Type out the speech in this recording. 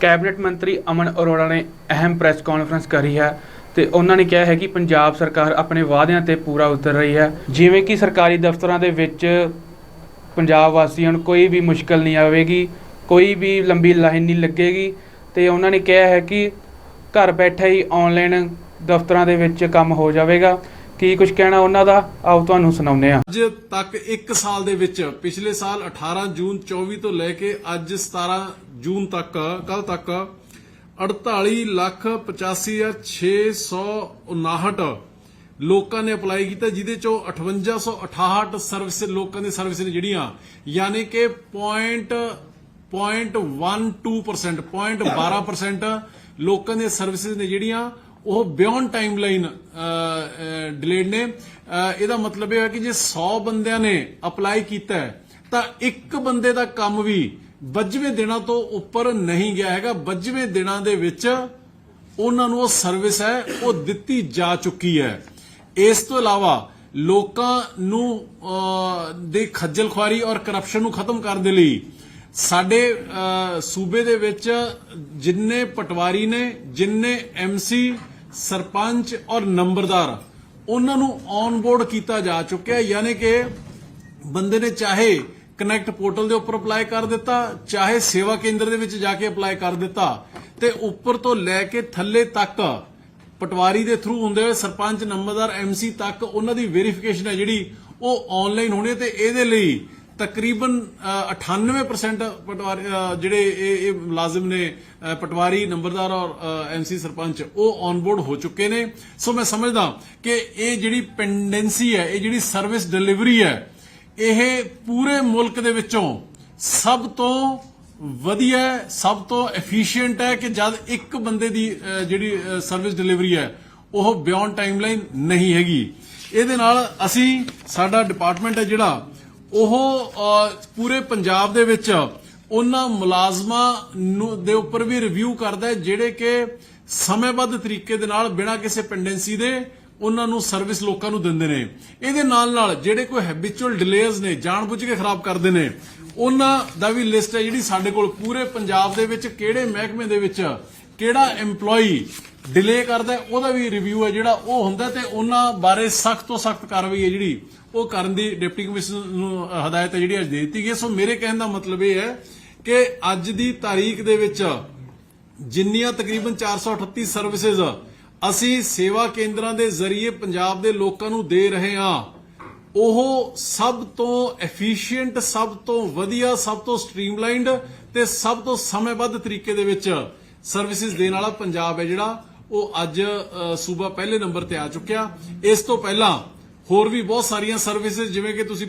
Cabinet ਮੰਤਰੀ ਅਮਨ ਅਰੋੜਾ ਨੇ ਅਹਿਮ ਪ੍ਰੈਸ ਕਾਨਫਰੰਸ ਕਰੀ ਹੈ ਤੇ ਉਹਨਾਂ ਨੇ ਕਿਹਾ ਹੈ ਕਿ ਪੰਜਾਬ ਸਰਕਾਰ ਆਪਣੇ ਵਾਅਦਿਆਂ ਤੇ ਪੂਰਾ ਉਤਰ ਰਹੀ ਹੈ। ਜਿਵੇਂ ਕਿ ਸਰਕਾਰੀ ਦਫ਼ਤਰਾਂ ਦੇ ਵਿੱਚ ਪੰਜਾਬ ਵਾਸੀਆਂ ਨੂੰ ਕੋਈ ਵੀ ਮੁਸ਼ਕਲ ਨਹੀਂ ਆਵੇਗੀ, ਕੋਈ ਵੀ ਲੰਬੀ ਲਾਈਨ ਨਹੀਂ ਲੱਗੇਗੀ ਤੇ ਉਹਨਾਂ ਨੇ ਕਿਹਾ ਹੈ ਕਿ ਘਰ ਬੈਠੇ ਹੀ ਆਨਲਾਈਨ ਦਫ਼ਤਰਾਂ ਦੇ ਵਿੱਚ ਕੰਮ ਹੋ ਜਾਵੇਗਾ। ਕੀ ਕੁਝ ਕਹਿਣਾ ਉਹਨਾਂ ਦਾ? ਆਓ ਤੁਹਾਨੂੰ ਸੁਣਾਉਂਦੇ ਹਾਂ। ਅੱਜ ਤੱਕ 1 ਸਾਲ ਦੇ ਵਿੱਚ ਪਿਛਲੇ ਸਾਲ 18 ਜੂਨ 24 ਤੋਂ ਲੈ ਕੇ ਅੱਜ 17 ਜੂਨ ਤੱਕ ਕੱਲ ਤੱਕ 48 ਲੱਖ 85659 ਲੋਕਾਂ ਨੇ ਅਪਲਾਈ ਕੀਤਾ, ਜਿਹਦੇ ਚੋਂ 5868 ਸਰਵਿਸ ਲੋਕਾਂ ਦੀ ਸਰਵਿਸ ਨੇ ਜਿਹੜੀਆਂ, ਯਾਨੀ ਕਿ ਪੁਆਇੰਟ 0.12% 0.12% ਲੋਕਾਂ ਦੀਆਂ ਸਰਵਿਸਿਜ਼ ਨੇ ਜਿਹੜੀਆਂ, ਉਹ ਬਿਯੋਂਡ ਟਾਈਮਲਾਈਨ ਡਿਲੇਡ ਨੇ। ਇਹਦਾ ਮਤਲਬ ਇਹ ਹੈ ਕਿ ਜੇ 100 ਬੰਦਿਆਂ ਨੇ ਅਪਲਾਈ ਕੀਤਾ ਤਾਂ ਇੱਕ ਬੰਦੇ ਦਾ ਕੰਮ ਵੀ 25ਵੇਂ ਦਿਨਾਂ ਤੋਂ ਉੱਪਰ ਨਹੀਂ ਗਿਆ ਹੈਗਾ। 25ਵੇਂ ਦਿਨਾਂ ਦੇ ਵਿੱਚ ਉਹਨਾਂ ਨੂੰ ਉਹ ਸਰਵਿਸ ਹੈ ਉਹ ਦਿੱਤੀ ਜਾ ਚੁੱਕੀ ਹੈ। ਇਸ ਤੋਂ ਇਲਾਵਾ ਲੋਕਾਂ ਨੂੰ ਅਹ, ਦੇ ਖੱਜਲ ਖੁਆਰੀ ਔਰ ਕਰਪਸ਼ਨ ਨੂੰ ਖਤਮ ਕਰਨ ਦੇ ਲਈ ਸਾਡੇ ਸੂਬੇ ਦੇ ਵਿੱਚ ਜਿੰਨੇ ਪਟਵਾਰੀ ਨੇ ਜਿੰਨੇ ਐਮਸੀ ਸਰਪੰਚ ਔਰ ਨੰਬਰਦਾਰ ਉਹਨਾਂ ਨੂੰ ਔਨਬੋਰਡ ਕੀਤਾ ਜਾ ਚੁੱਕਿਆ ਯਾਨੀ ਕਿ ਬੰਦੇ ਨੇ ਚਾਹੇ ਕਨੈਕਟ ਪੋਰਟਲ ਦੇ ਉੱਪਰ ਅਪਲਾਈ ਕਰ ਦਿੱਤਾ ਚਾਹੇ ਸੇਵਾ ਕੇਂਦਰ ਦੇ ਵਿੱਚ ਜਾ ਕੇ ਅਪਲਾਈ ਕਰ ਦਿੱਤਾ ਤੇ ਉੱਪਰ ਤੋਂ ਲੈ ਕੇ ਥੱਲੇ ਤੱਕ ਪਟਵਾਰੀ ਦੇ ਥਰੂ ਹੁੰਦੇ ਹੋਏ ਸਰਪੰਚ ਨੰਬਰਦਾਰ ਐਮਸੀ ਤੱਕ ਉਹਨਾਂ ਦੀ ਵੈਰੀਫਿਕੇਸ਼ਨ ਹੈ ਜਿਹੜੀ ਉਹ ਆਨਲਾਈਨ ਹੋਣੀ ਤੇ ਇਹਦੇ ਲਈ ਤਕਰੀਬਨ ਅ, 98% ਪਟਵਾਰੀ ਜਿਹੜੇ ਇਹ ਇਹ ਮੁਲਾਜ਼ਮ ਨੇ ਪਟਵਾਰੀ ਨੰਬਰਦਾਰ ਔਰ ਐਮਸੀ ਸਰਪੰਚ ਉਹ ਔਨਬੋਰਡ ਹੋ ਚੁੱਕੇ ਨੇ। ਸੋ ਮੈਂ ਸਮਝਦਾ ਕਿ ਇਹ ਜਿਹੜੀ ਪੈਂਡੈਂਸੀ ਹੈ ਇਹ ਜਿਹੜੀ ਸਰਵਿਸ ਡਿਲੀਵਰੀ ਹੈ ਇਹ ਪੂਰੇ ਮੁਲਕ ਦੇ ਵਿੱਚੋਂ ਸਭ ਤੋਂ ਵਧੀਆ, ਸਭ ਤੋਂ ਐਫੀਸ਼ੀਐਂਟ ਹੈ ਕਿ ਜਦ ਇੱਕ ਬੰਦੇ ਦੀ ਜਿਹੜੀ ਸਰਵਿਸ ਡਿਲੀਵਰੀ ਹੈ, ਉਹ ਬਿਯੋਂਡ ਟਾਈਮਲਾਈਨ ਨਹੀਂ ਹੈਗੀ। ਇਹਦੇ ਨਾਲ ਅਸੀਂ, ਸਾਡਾ ਡਿਪਾਰਟਮੈਂਟ ਹੈ ਜਿਹੜਾ, ਉਹ ਪੂਰੇ ਪੰਜਾਬ ਦੇ ਵਿੱਚ ਉਹਨਾਂ ਮੁਲਾਜ਼ਮਾਂ ਨੂੰ, ਦੇ ਉੱਪਰ ਵੀ ਰਿਵਿਊ ਕਰਦਾ ਹੈ, ਜਿਹੜੇ ਕਿ ਸਮੇਂਬੱਧ ਤਰੀਕੇ ਦੇ ਨਾਲ ਬਿਨਾਂ ਕਿਸੇ ਪੈਂਡੈਂਸੀ ਦੇ ਉਹਨਾਂ ਨੂੰ ਸਰਵਿਸ ਲੋਕਾਂ ਨੂੰ ਦਿੰਦੇ ਨੇ। ਇਹਦੇ ਨਾਲ ਨਾਲ ਜਿਹੜੇ ਕੋਈ ਹੈਬਿਚੁਅਲ ਡਿਲੇਜ਼ ਨੇ ਜਾਣਬੁੱਝ ਕੇ ਖਰਾਬ ਕਰਦੇ ਨੇ ਉਹਨਾਂ ਦਾ ਵੀ ਲਿਸਟ ਹੈ ਜਿਹੜੀ ਸਾਡੇ ਕੋਲ ਪੂਰੇ ਪੰਜਾਬ ਦੇ ਵਿੱਚ ਕਿਹੜੇ ਮਹਿਕਮੇ ਦੇ ਵਿੱਚ ਕਿਹੜਾ EMPLOYEE ਡਿਲੇ ਕਰਦਾ ਹੈ, ਉਹਦਾ ਵੀ ਰਿਵਿਊ ਹੈ ਜਿਹੜਾ ਉਹ ਹੁੰਦਾ ਤੇ ਉਹਨਾਂ ਬਾਰੇ ਸਖਤ ਤੋਂ ਸਖਤ ਕਾਰਵਾਈ ਹੈ ਜਿਹੜੀ ਉਹ ਕਰਨ ਦੀ ਡਿਪਟੀ ਕਮਿਸ਼ਨਰ ਨੂੰ ਹਦਾਇਤ ਹੈ ਜਿਹੜੀ ਅੱਜ ਦੇ ਦਿੱਤੀ ਗਈ ਸੋ ਮੇਰੇ ਕਹਿਣ ਦਾ ਮਤਲਬ ਇਹ ਹੈ ਕਿ ਅੱਜ ਦੀ ਤਾਰੀਖ ਦੇ ਵਿੱਚ ਜਿੰਨੀਆਂ ਤਕਰੀਬਨ 438 ਸਰਵਿਸਿਜ਼ ਅਸੀਂ ਸੇਵਾ ਕੇਂਦਰਾਂ ਦੇ ਜ਼ਰੀਏ ਪੰਜਾਬ ਦੇ ਲੋਕਾਂ ਨੂੰ ਦੇ ਰਹੇ ਹਾਂ। ਉਹ ਸਭ ਤੋਂ ਐਫੀਸ਼ੀਐਂਟ ਸਭ ਤੋਂ ਵਧੀਆ ਸਭ ਤੋਂ ਸਟ੍ਰੀਮਲਾਈਨਡ ਤੇ ਸਭ ਤੋਂ ਸਮੇਂਬੱਧ ਤਰੀਕੇ ਦੇ ਵਿੱਚ ਸਰਵਿਸਿਜ਼ ਦੇਣ ਵਾਲਾ ਪੰਜਾਬ ਹੈ ਜਿਹੜਾ। ਉਹ ਅੱਜ ਅ, ਸੂਬਾ ਪਹਿਲੇ ਨੰਬਰ ਤੇ ਆ ਚੁੱਕਿਆ। ਇਸ ਤੋਂ ਪਹਿਲਾਂ ਹੋਰ ਵੀ ਬਹੁਤ ਸਾਰੀਆਂ ਸਰਵਿਸਿਜ਼ ਜਿਵੇਂ ਕਿ ਤੁਸੀਂ